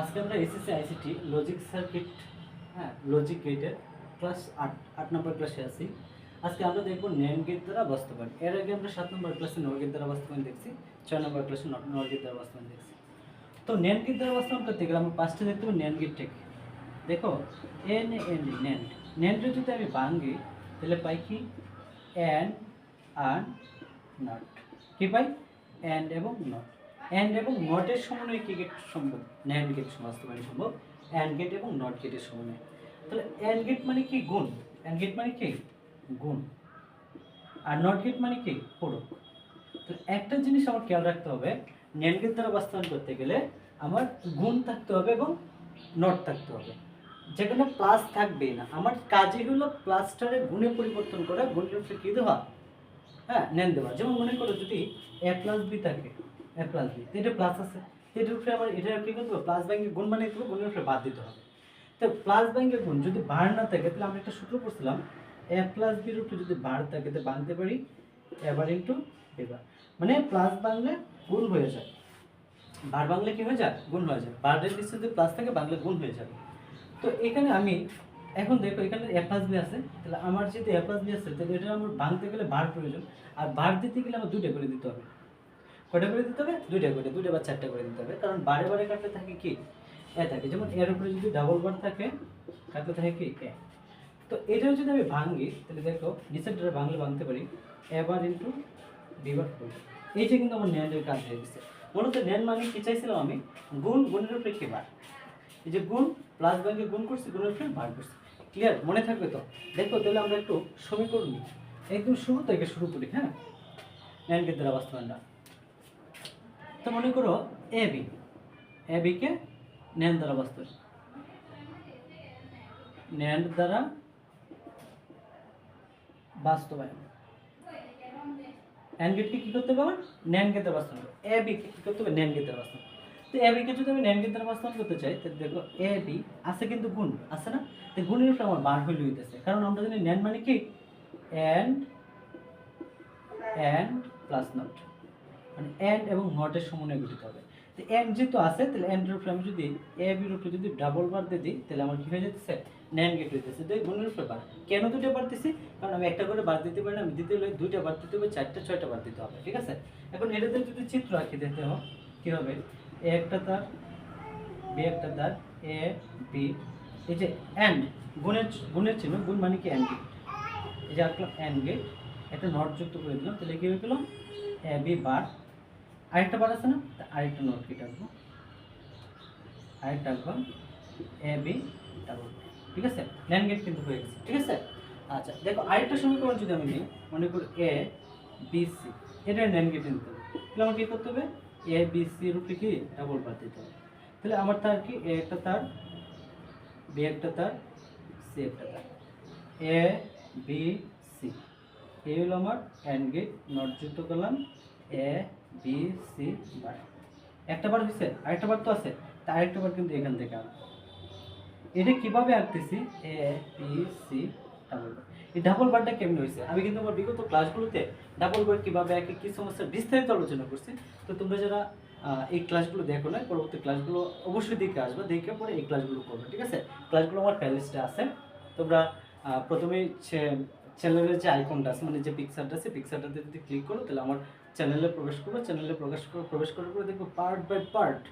আজকে আমরা SSC ICT logic circuit হ্যাঁ লজিক গেটের ক্লাস আট আট নম্বর ক্লাসে আছি। আজকে আমরা দেখব ন্যান গেট দ্বারা বাস্তবায়ন। এর আগে আমরা সাত নম্বর ক্লাসে নর গেট দ্বারা বাস্তবায়ন দেখছি, ছয় নম্বর ক্লাসে নর গেট দ্বারা বাস্তবায়ন দেখছি। তো ন্যান গেট দ্বারা বাস্তবায়ন করতে গেলে আমরা পাঁচটা দেখতে পাবো ন্যান গেট থেকে দেখো এন এন ন্যান্ড ন্যান্ডে যদি আমি ভাঙি, তাহলে পাই কি? অ্যান্ড আর নট কি পাই? অ্যান্ড এবং নট অ্যান্ড এবং নটের সমন্বয়ে কী গেট সম্ভব? ন্যান্ড গেট বাস্তবায়ন সম্ভব। অ্যান্ড গেট এবং নট গেটের সমন্বয়ে। তাহলে অ্যান্ড গেট মানে কি? গুণ। অ্যান্ড গেট মানে কি? গুণ। আর নট গেট মানে কি? পূরক। তো একটা জিনিস আমার খেয়াল রাখতে হবে ন্যান্ড গেট দ্বারা বাস্তবায়ন করতে গেলে আমার গুণ থাকতে হবে এবং নট থাকতে হবে। যেখানে প্লাস থাকবেই না। আমার কাজই হলো প্লাসটারে গুণে পরিবর্তন করা, গুণের কী দেওয়া? হ্যাঁ নেন দেওয়া। যেমন মনে করো যদি এ প্লাস বি থাকে প্লাস বি এটা প্লাস আছে। এটার উপরে আমার এটা কী করতে প্লাস ব্যাঙ্কে গুণ বানিয়ে দেবো, গুণের উপরে বাদ দিতে হবে। তো প্লাস ব্যাঙ্কে গুণ যদি বার না থাকে, তাহলে আমরা একটা সূত্র পড়ছিলাম এ প্লাস বির উপরে যদি বার থাকে তো বানতে পারি এবার ইন্টু এবার মানে প্লাস বাংলে গুণ হয়ে যায়। বার বাংলে কি হয়ে যায়? গুণ হয়ে যায়। বারের নিচে যদি প্লাস থাকে, বাংলা গুণ হয়ে যাবে। তো এখানে আমি, এখন দেখো, এখানে এ প্লাস বি আছে। তাহলে আমার যেহেতু এ প্লাস বি আছে, তাহলে এটা আমার ভাঙতে গেলে বার প্রয়োজন। আর বার দিতে গেলে আমার দুইটা করে দিতে হবে। কয়টা করে দিতে হবে? দুইটা করে, দুইটা বা চারটা করে দিতে হবে। কারণ বারে বারে কাটলে থাকে কি? এ থাকে। যেমন এর উপরে যদি ডাবল বার থাকে কাটলে থাকে কি? এ। তো এটাও যদি আমি ভাঙি, তাহলে দেখো নিচেরটা ভাঙলে ভাঙতে পারি। এবার ইন্টু বিবার করব এইটা কিন্তু আমার ন্যান্ডের কাজ হয়ে গেছে। মূলত ন্যান মানে কি চাইছিলাম আমি? গুণ গুণের উপরে কি বার এই যে গুণ প্লাস ব্যাংকে গুণ করছি, গুণের উপরে বার করছি। ক্লিয়ার মনে থাকবে তো? দেখো, তাহলে আমরা একটু সমীকরণ একদম শুরু থেকে শুরু করি হ্যাঁ? ন্যানকে দ্বারা বাস্তবায়নটা তো মনে করো A B, A bike NAND দ্বারা বাস্তবায়ন ন্যান্ড দ্বারা বাস্তবায়ন। অ্যান্ড গেটকে কী করতে হবে আমার ন্যান গেটের বাস্তবায়ন। এ বিকে কী করতে হবে? ন্যান গেটের বাস্তবায়ন। তো এ বিকে যদি আমি ন্যান গেটের বাস্তবায়ন করতে চাই, তাহলে দেখো এ বি আছে কিন্তু গুণ, আছে না? তো গুণের উপরে আমার বার হইলে হইতেছে। কারণ আমরা জানি ন্যান মানে কি? And and plus not. মানে অ্যান্ড এবং নটের সমন্বয় গঠিত হবে। তো অ্যান্ড যেহেতু আছে, তাহলে অ্যান্ডের উপরে আমি যদি এ বির উপরে যদি ডাবল বার দিয়ে দিই, তাহলে আমার কি হয়ে যেতেছে ন্যান গেট হইতেছে এই গুণের উপরে বার কেন দুটো বার দিছি? কারণ আমি একটা করে বার দিতে পারি না, আমি দিতে হলে দুইটা বার দিতে হবে, চারটা, ছয়টা বার দিতে হবে, ঠিক আছে? এখন এটাতে যদি চিত্র আঁকি দিতে হয় কী হবে? এ একটা তার বি একটা তার এ বি এই যে অ্যান্ড গুণের গুণের চিহ্ন, গুণ মানে কি অ্যান্ড গেট এই যে আঁকলাম অ্যান্ড গেট একটা নট যুক্ত করে দিলাম, তাহলে কি হয়ে গেল? এ বি বার আরেকটা বার আছে না আরেকটা নট কেটে আঁকবো আরেকটা আঁকবো এ বি ডাবল ঠিক আছে? ন্যান গেট কিন্তু হয়ে গেছে, ঠিক আছে? আচ্ছা দেখো, আরেকটা সমীকরণ যদি আমি নিই, মনে করি এ বি সি এটা ন্যান গেট নিতে হবে। তাহলে আমার কী করতে হবে? এ বি সি উপরে কি ডাবল বার দিতে হবে। তাহলে আমার তার কি? এ একটা তার বি একটা তার সি একটা তার। এ বি সি এই হলো আমার অ্যান্ড গেট নট যুক্ত করলাম। এ বি সি বার একটা বার হয়েছে আরেকটা বার তো আছে তা আরেকটা বার কিন্তু এখান থেকে আনব। এটা কীভাবে আঁকতেছি? A B C double bar এই ডাবল বারটা কেমন হয়েছে আমি কিন্তু আমার বিগত ক্লাসগুলোতে ডাবল বার কীভাবে আঁকে কি সমস্যা বিস্তারিত আলোচনা করছি। তো তোমরা যারা এই ক্লাসগুলো দেখো না পরবর্তী ক্লাসগুলো অবশ্যই দেখে আসবে দেখে পরে এই ক্লাসগুলো করবে ঠিক আছে? ক্লাসগুলো আমার প্লেলিস্টে আছে। তোমরা আহ, প্রথমেই চ্যানেলের যে আইকনটা আছে মানে যে পিকচারটা আছে পিকচারটাতে যদি ক্লিক করো তাহলে আমার চ্যানেলে প্রবেশ করব চ্যানেলে প্রবেশ প্রবেশ করার পরে দেখব part by part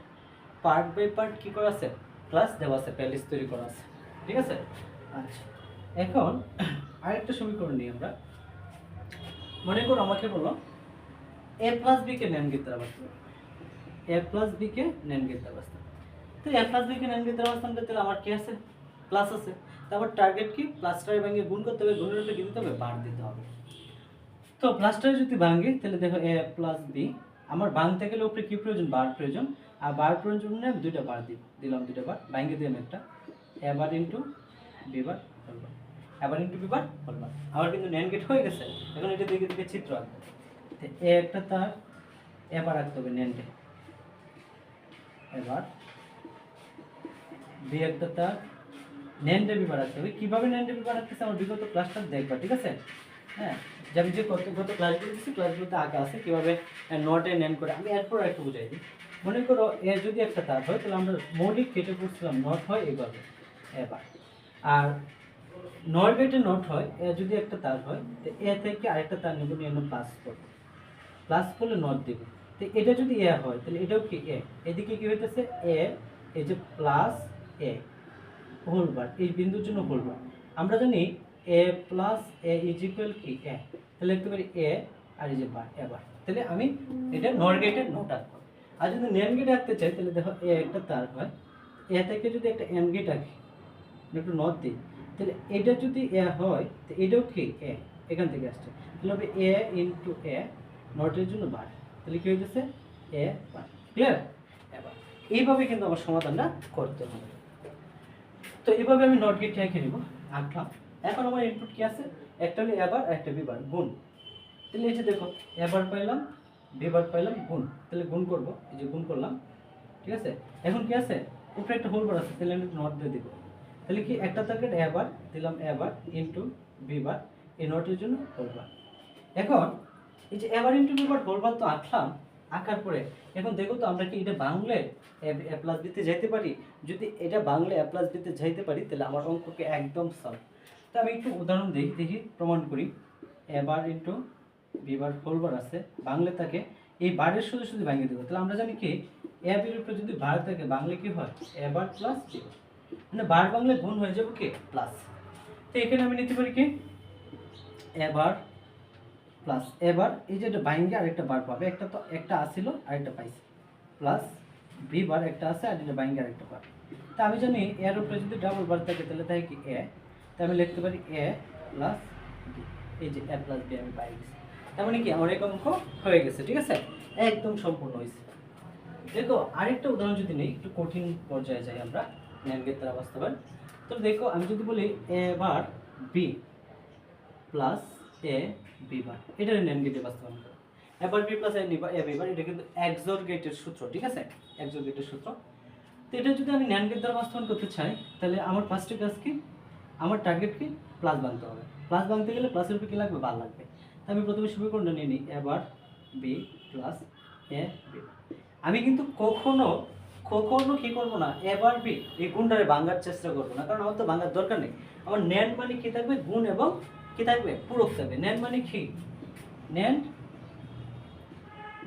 part by part কী করা আছে? ক্লাস দেওয়া আছে প্লেলিস্ট তৈরি করা আছে, ঠিক আছে? আচ্ছা এখন আরেকটা সমীকরণ নিই আমরা। মনে করো আমাকে বলো এ প্লাস বিকে ন্যান অবস্থা এ প্লাস বিকে ন্যান অবস্থা তো এ প্লাস বিকে ন্যান গেতে অবস্থান তাহলে আমার কি আছে? প্লাস আছে। তারপর টার্গেট কি? প্লাসটারে ভেঙে গুণ করতে হবে, গুণের কি দিতে হবে? বার দিতে হবে। তো প্লাসটারে যদি ভাঙি তাহলে দেখো এ প্লাস বি আমার ভাঙতে গেলে উপরে কি প্রয়োজন? বার প্রয়োজন। আর বার প্রয়োজন হলে আমি দুইটা বার দিব দিলাম দুইটা বার ভাঙে দিলাম একটা। এবার ইন্টু বিবার হলবার এবার ইন্টু বিবার হলবার আমার কিন্তু ন্যান গেট হয়ে গেছে। এখন এটা দিকে দিকে চিত্র আঁকবো। এ একটা তার এবার আঁকতে হবে ন্যান্ডে এবার বি একটা তার ন্যান্ডে বিবার আঁকতে হবে। কীভাবে ন্যান্ডে বিবার আঁকতেছে? আমার বিগত ক্লাসটা দেখবা, ঠিক আছে? হ্যাঁ? যে আমি যে কত কত ক্লাসগুলো দিচ্ছি ক্লাসগুলোতে আঁকা আছে, কীভাবে নটে ন্যান করে। আমি এরপর একটু বুঝাই দিই। মনে করো, এ যদি একটা তার হয়, তাহলে আমরা মৌলিক কেটে পড়ছিলাম নট হয় এইভাবে এবার। আর নয় গেটে নট হয়, এ যদি একটা তার হয়, তো এ থেকে আরেকটা তার নেব, নিয়ে প্লাস করব। প্লাস করলে নট দেব। তো এটা যদি এ হয়, তাহলে এটাও কি এ? এদিকে কী হইতেছে? এ, এই যে প্লাস এ হোলবার এই বিন্দুর জন্য হোলবার আমরা জানি A plus A is equal কি এ তাহলে লিখতে পারি এ আর এই যে বার এ বার তাহলে আমি এটা নর গেটের নোট আঁকবো। আর যদি নেন গেট আঁকতে চাই, তাহলে দেখো এ একটা তার হয়। এ থেকে যদি একটা এন গেট আঁকি একটু নট দিই। তাহলে এটা যদি এ হয়, তো এটাও কি এ এখান থেকে আসছে। তাহলে হবে এ ইন্টু এ নটের জন্য বার তাহলে কি হইতেছে? এ বার ক্লিয়ার এবার এইভাবে কিন্তু আমার সমাধানটা করতে হবে। তো এইভাবে আমি নট গেট রেখে নিব। আঁকলাম। এখন আমার ইনপুট কি আছে? একটা হলো এবার একটা বিবার গুণ। তাহলে এই যে দেখো এবার পাইলাম বিবার পাইলাম, গুণ। তাহলে গুণ করব, এই যে গুণ করলাম, ঠিক আছে? এখন কি আছে? উপরে একটা হোল বার আছে, তাহলে আমি নট দিয়ে দিব। তাহলে কি একটা টার্গেট এবার দিলাম এবার ইন্টু বিবার এই নটের জন্য হোলবার এখন, এই যে এবার ইন্টু বিবার হোল বার তো আঁকলাম, আঁকার পরে, এখন দেখো তো আমরা কি এটা বাংলায় এ প্লাস বিতে যাইতে পারি? যদি এটা বাংলা এ প্লাস বিতে যাইতে পারি, তাহলে আমার অঙ্ককে একদম সলভ তো আমি একটু উদাহরণ দিই দেখি, প্রমাণ করি। এবার ইন্টু বিবার ফোলবার আছে বাংলা থাকে এই বারের শুধু শুধু ভাঙিয়ে দেবো। তাহলে আমরা জানি কি? এ বির যদি বার থাকে বাংলা কি হয়? এবার প্লাস মানে বার বাংলায় গুণ হয়ে যাবে কি? প্লাস তো এখানে আমি নিতে পারি কি? এবার প্লাস এবার এই যে এটা বাইঙ্গে আরেকটা বার পাবে। একটা তো একটা আসিল, আরেকটা পাইছে। প্লাস বি বার একটা আছে, আর এটা বাইঙ্গে আরেকটা বার তা আমি জানি এর উপরে যদি ডাবল বার থাকে, তাহলে তাই কি? এ। তাই আমি লিখতে পারি এ প্লাস বি এই যে এ প্লাস বি আমি পাই গেছি। তার মানে কি আমার এক অঙ্ক হয়ে গেছে, ঠিক আছে? একদম সম্পূর্ণ হয়েছে। দেখো, আরেকটা উদাহরণ যদি নেই, একটু কঠিন পর্যায়ে যাই আমরা ন্যানগেট তারা বাস্তবায়ন তো দেখো, আমি যদি বলি A bar B plus A B bar এটার ন্যান গেটে বাস্তবায়ন করো এবার B plus A A B bar এটা কিন্তু এক্সর গেটের সূত্র, ঠিক আছে? এক্সর গেটের সূত্র। তো এটা যদি আমি ন্যান দ্বারা বাস্তবায়ন করতে চাই, তাহলে আমার ফার্স্টে কাজ কি? আমার টার্গেট কি? প্লাস বানতে হবে। প্লাস বানতে গেলে প্লাসের উপরে কি লাগবে? বার লাগবে। তো আমি প্রথমে সমীকরণটা নিয়ে নিই। এবার বি প্লাস এ বি আমি কিন্তু কখনো কখনো কী করব না? এবার বি এই গুণটারে ভাঙার চেষ্টা করব না। কারণ আমার তো ভাঙার দরকার নেই। আমার ন্যান মানে কী থাকবে? গুণ এবং কি থাকবে? পূরক থাকবে। ন্যান মানে কি? ন্যান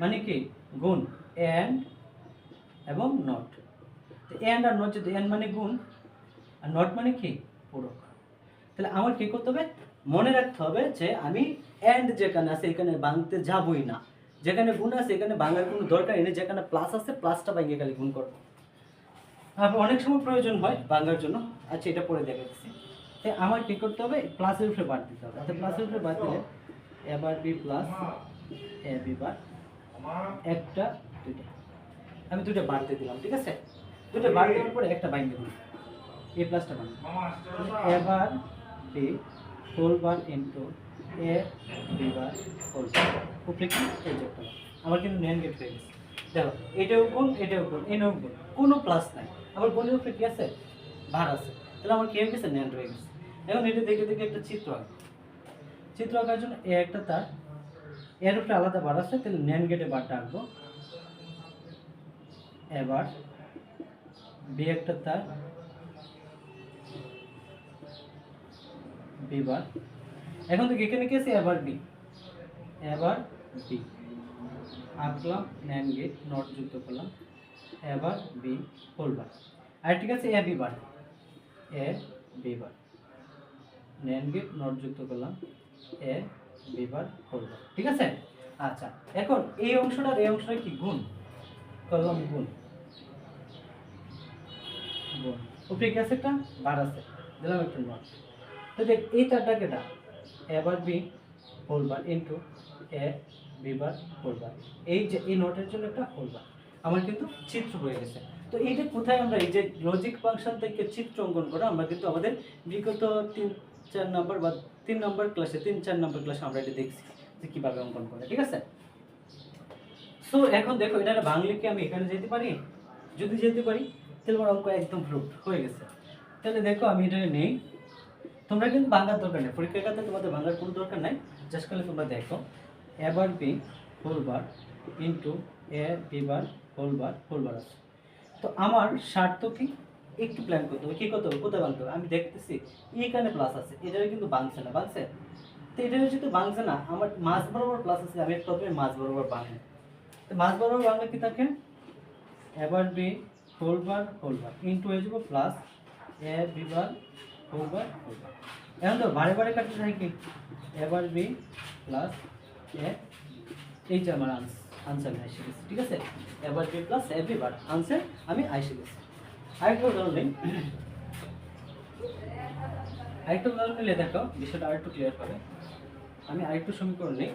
মানে কি? গুণ। অ্যান্ড এবং নট অ্যান্ড আর নট যদি অ্যান্ড মানে গুণ, আর নট মানে কি? পূরক। তাহলে আমার কি করতে হবে? মনে রাখতে হবে যে আমি এন্ড যেখানে আছে এখানে ভাঙতে যাবই না। যেখানে গুণ আছে এখানে ভাঙার কোনো দরকার নেই। যেখানে প্লাস আছে প্লাসটা ভাঙিয়ে খালি গুণ করব। অনেক সময় প্রয়োজন হয় ভাঙার জন্য। আচ্ছা এটা পরে দেখাচ্ছি। তাই আমার কি করতে হবে? প্লাসের উপরে বাদ দিতে হবে। অর্থাৎ প্লাসের উপরে বাদ দিলে এবার B plus A B bar একটা, দুইটা। আমি দুটো দিয়ে দিলাম, ঠিক আছে? দুটো বার দেওয়ার পরে একটা বাইন দিলাম। এ প্লাসটা বান এবার B whole bar into A B bar whole bar উপরে কি? এই। আমার কিন্তু ন্যান গেট হয়ে গেছে। দেখো, এটাও গুণ এটাও গুণ এটাও গুণ কোনো প্লাস নাই। আমার গুণের উপরে কি আছে? ভার আছে। তাহলে আমার কি হয়ে গেছে? ন্যান হয়ে গেছে। এখন এটা দেখে দেখে একটা চিত্র আঁকবো চিত্র আঁকার জন্য এ একটা তার। এর উপরে আলাদা বার আছে। তাহলে ন্যান গেটে বারটা আঁকবো। এবার বি একটা তার। বি বার এখন তো এখানে কি আছে? এবার বি এবার বি আঁকলাম ন্যান গেট নট যুক্ত করলাম। এবার বি হোল বার আর ঠিক আছে A B bar A B bar NAND gate not যুক্ত করলাম। এ বি বার হোল বার ঠিক আছে? আচ্ছা এখন এই অংশটা আর এই অংশটা কি? গুণ। করলাম গুণ। গুণ। উপরে কি আছে একটা? বার আছে। দিলাম একটা নট তো দেখ, এই তারটা কেটা এবার B whole bar into A B bar whole bar এই যে, এই নোটের জন্য একটা হোল বার আমার কিন্তু চিত্র হয়ে গেছে। তো এইটা কোথায় আমরা, এই যে লজিক ফাংশন থেকে চিত্র অঙ্কন করা আমরা কিন্তু আমাদের বিগত তিন, চার নম্বর বা তিন নম্বর ক্লাসে তিন, চার নম্বর ক্লাসে আমরা এটা দেখছি যে কীভাবে অঙ্কন করে, ঠিক আছে? সো এখন দেখো, এটা বাংলা কি আমি এখানে যেতে পারি? যদি যেতে পারি, তাহলে আমার অঙ্ক একদম প্রুফ হয়ে গেছে। তাহলে দেখো, আমি এটা নেই। তোমরা কিন্তু ভাঙার দরকার নেই। পরীক্ষার খাতে তোমাদের ভাঙার কোনো দরকার নাই। জাস্ট খালি তোমরা দেখো। এবার B whole bar into A B bar whole bar whole bar আছে। তো আমার স্বার্থ কি? একটু প্ল্যান করতে হবে। কী করতে হবে? কোথায় বানতে হবে? আমি দেখতেছি, এখানে প্লাস আছে। এটারে কিন্তু বাংছে না। বাংছে তো এটারে যেহেতু বাংছে না, আমার মাছ বরাবর প্লাস আছে। আমি প্রথমে মাছ বরাবর বাঙাই তো মাছ বরাবর বাংলা কি থাকে? এবার B whole bar whole bar into হয়ে যাব প্লাস এ বি বার এখন তো বারে বারে কাটতে থাকে এবার বি প্লাস এ আমার আনসার আমি আইসে গেছি, ঠিক আছে? এবার B plus A bar answer আমি আইসে গেছি। আরেকটা উদাহরণ নিই। আরেকটা উদাহরণ নিলে দেখো, বিষয়টা আরেকটু ক্লিয়ার হবে। আমি আরেকটু সমীকরণ নিই।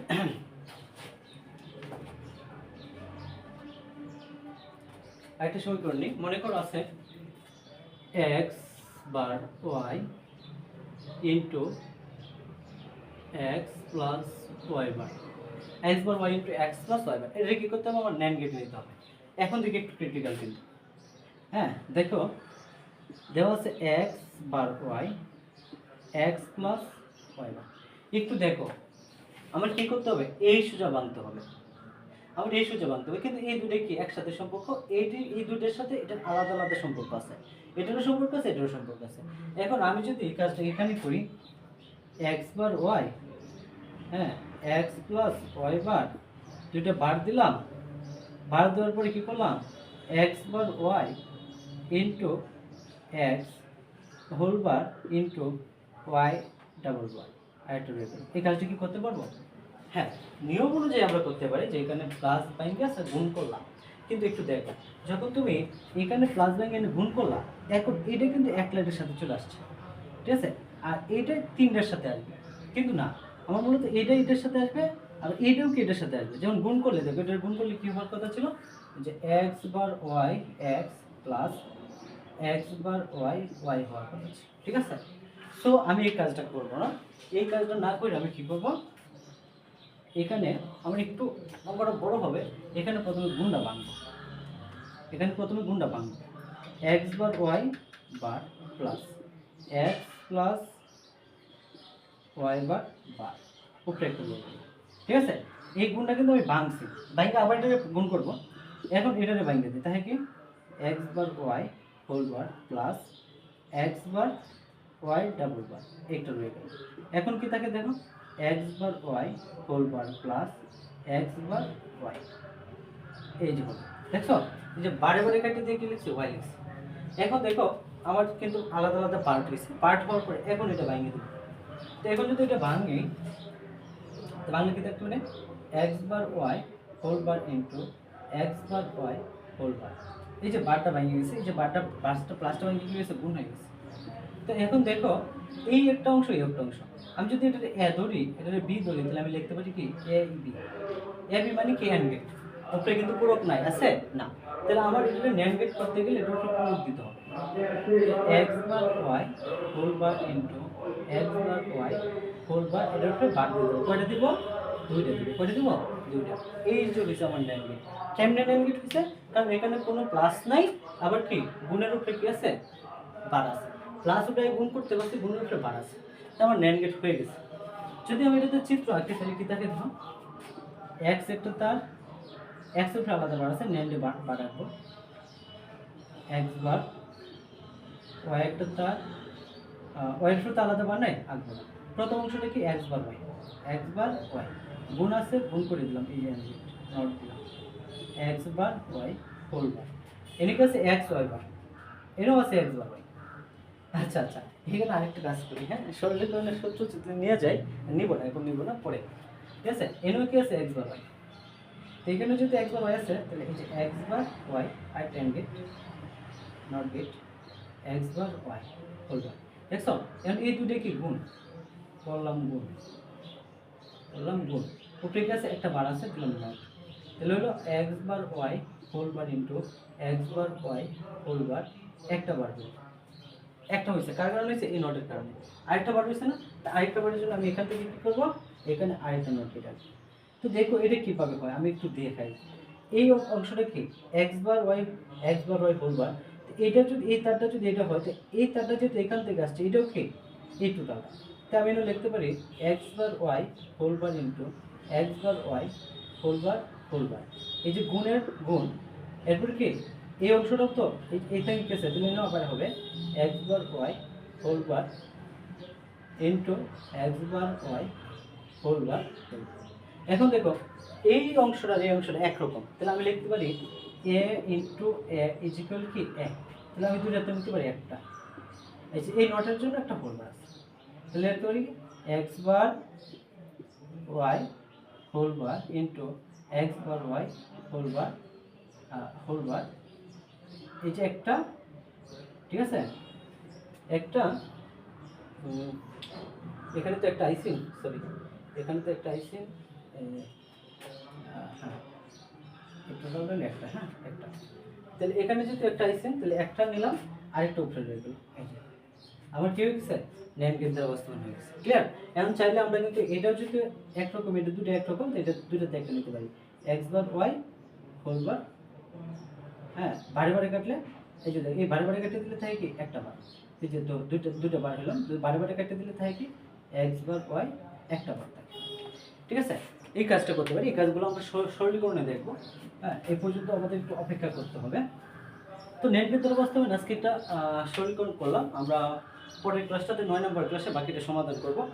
আরেকটা সমীকরণ নিই। মনে করো আছে X bar Y into X plus Y bar. X bar Y into X plus Y bar. এটা কি করতে হবে? আমার ন্যান গেট নিতে হবে। এখন থেকে একটু ক্রিটিক্যাল কিন্তু। হ্যাঁ দেখো, দেওয়া আছে X bar Y, X plus Y bar. একটু দেখো, আমার কি করতে হবে? এই সোজা বাঁধতে হবে। আমার এই সোজা বাঁধতে হবে। কিন্তু এই দুটো কি একসাথে সম্পর্ক? এইটি, এই দুটোর সাথে এটার আলাদা আলাদা সম্পর্ক আছে। এটারও সম্পর্ক আছে, এটারও সম্পর্ক আছে। এখন আমি যদি এই কাজটা এখানে করি এক্স বার ওয়াই হ্যাঁ এক্স প্লাস ওয়াই বার দুইটা বার দিলাম, বার দেওয়ার পরে কী করলাম? X bar Y into X whole bar into Y double bar আরেকটা এই কাজটা কি করতে পারব? হ্যাঁ নিয়ম অনুযায়ী আমরা করতে পারি যে এখানে প্লাস ব্যাঙ্কে আছে, গুণ করলাম। কিন্তু একটু দেখো, যখন তুমি এখানে প্লাস ব্যাঙ্কে এনে গুণ করলা এখন এটা কিন্তু এক লাইটের সাথে চলে আসছে। ঠিক আছে? আর এইটা তিনটার সাথে আসবে। কিন্তু না, আমার মূলত এটা এটার সাথে আসবে আর এইটাও কি এটার সাথে আসবে? যেমন গুণ করলে, দেখো এটার গুণ করলে কী হওয়ার কথা ছিল? যে X bar Y X plus X bar Y Y হওয়ার কথা ছিল। ঠিক আছে? সো আমি এই কাজটা করব না। এই কাজটা না করে আমি কী করব? এখানে আমার একটু অঙ্কটা বড় হবে, এখানে প্রথমে গুন্ডা বাঁধবো। এখানে প্রথমে গুণটা বাঁধবো। X bar Y bar plus X plus Y bar bar. উপরে একটু ঠিক আছে? এই গুণটা কিন্তু আমি ভাঙছি ভাঙকে আবার এটাকে গুণ করব? এখন এটাকে ভাঙতে দিই। তাহলে কি? X bar Y whole bar plus X bar Y double bar. একটা রয়ে গেল। এখন কি তাকে দেখো? X bar Y whole bar plus X bar Y এই যে হলো, দেখছ? এই যে বারে বারে কাটি দিয়ে কি লিখছি? ওয়াই লিখছি। এখন দেখো, আমার কিন্তু আলাদা আলাদা পার্ট হয়েছে পার্ট হওয়ার পরে এখন এটা ভাঙিয়ে দেবো। তো এখন যদি এটা ভাঙি বাংলা কি থাকতে মানে X bar Y whole bar into X bar Y whole bar এই যে বারটা ভেঙে গেছে, এই যে বারটা প্লাসটা প্লাসটা ভেঙে কি হয়েছে? গুণ হয়ে গেছে। তো এখন দেখো, এই একটা অংশ, এই একটা অংশ। আমি যদি এটা এ ধরি এটা বি ধরি, তাহলে আমি লিখতে পারি কি? A B. এ বি মানে কে? হ্যান্ড গেট উপরে কিন্তু পূরক নাই, আছে? না। তাহলে আমার এটা ন্যান্ড গেট করতে গেলে এটা উপরে পূরক দিতে হবে। X bar Y whole bar into X bar Y whole bar এটা উপরে বার দিতে হবে কয়টা দিব? দুইটা দিব। কয়টা দিব? দুইটা। এই যে হয়েছে আমার ন্যান্ড গেট কেমনে ন্যান্ড গেট হয়েছে? কারণ এখানে কোনো প্লাস নাই, আবার কি? গুণের উপরে কি আছে? বার আছে। প্লাস উপরে গুণ করতে পারছি গুণের একটা বার আছে আমার ন্যান্ড গেট হয়ে গেছে। যদি আমি এটাতে চিত্র আঁকি, তাহলে কি থাকে ধরো এক্স একটা তার এক্স উপরে আলাদা বার আছে ন্যান্ডে বার বার রাখব এক্স বার ওয়াই একটা তার ওয়াই তো আলাদা বার নাই, আঁকবো না। প্রথম অংশটা কি X bar Y X bar Y গুণ আছে, গুণ করে দিলাম, এই নট দিলাম। X bar Y whole bar এনে কি আছে? এক্স ওয়াই বার এরও আছে এক্স বার ওয়াই আচ্ছা আচ্ছা। এখানে আরেকটা কাজ করি হ্যাঁ? সরলীকরণের সূত্র যদি নিয়ে যাই। নিব না, এখন নিব না, পরে। ঠিক আছে? এনেও কি আছে? এক্স বার ওয়াই এখানে যদি এক্স বার আছে, তাহলে এই যে X bar Y I ten gate not gate X bar Y whole bar দেখছ? এখন এই দুটো কি গুণ? করলাম গুণ। করলাম গুণ। উপরে কি আছে? একটা বার আছে, দিলাম নট তাহলে হলো X bar Y whole bar into X bar Y whole bar একটা বার দিলাম একটা হয়েছে। কার কারণে হয়েছে? এই নোটের কারণে। আরেকটা বার হয়েছে না? তা আরেকটা বারের জন্য আমি এখান থেকে কী করব? এখানে আরেকটা নোট আসব তো দেখো, এটা কীভাবে হয়? আমি একটু দেখাই। এই অংশটা কি? X bar Y X bar Y whole bar. এটা যদি, এই তারটা যদি এটা হয়, তো এই তারটা যেহেতু এখান থেকে আসছে, এটাও কি? এই টোটালটা তা আমি এটা লিখতে পারি X bar Y whole bar into X bar Y whole bar whole bar. এই যে গুণের গুণ, এরপর কি? এই অংশটাও তো এই- এইটা কেসে তুমি নেওয়া পারে হবে X bar Y whole bar into X bar Y whole bar এখন দেখো, এই অংশটা এই অংশটা একরকম। তাহলে আমি লিখতে পারি A into A is equal কি? এক। তাহলে আমি দুইটাতে লিখতে পারি একটা। এই যে এই নটের জন্য একটা হোল বার আছে। তাহলে লিখতে পারি X bar Y whole bar into X bar Y whole bar whole bar এই যে একটা, ঠিক আছে? একটা এখানে তো একটা আইসিং সরি এখানে তো একটা আইসিং হ্যাঁ একটা হ্যাঁ একটা। তাহলে এখানে যদি একটা আইসিং, তাহলে একটা নিলাম, আরেকটা উপরে রয়ে গেল আমার কি হয়ে গেছে? ন্যান কেন্দ্রের অবস্থান হয়ে গেছে। ক্লিয়ার এখন চাইলে আমরা কিন্তু এটাও যদি একরকম, এটা দুটো একরকম এটা দুটোতে একটা নিতে পারি। X bar Y whole bar হ্যাঁ বারে বারে কাটলে এই যে এই বারে বারে কেটে দিলে থাকে কি? একটা বার। এই যে দু- দুইটা দুটো বার হলাম বারে বারে কেটে দিলে থাকে কি? এক্স বার ওয়াই একটা বার থাকে। ঠিক আছে? এই কাজটা করতে পারি। এই কাজগুলো আমরা সরলীকরণে দেখব। হ্যাঁ এই পর্যন্ত আমাদের একটু অপেক্ষা করতে হবে। তো নেট বিদ্যুৎ বাস্তবে আজকে আহ, সরলীকরণ করলাম। আমরা পরের ক্লাসটাতে নয় নম্বর ক্লাসে বাকিটা সমাধান করব।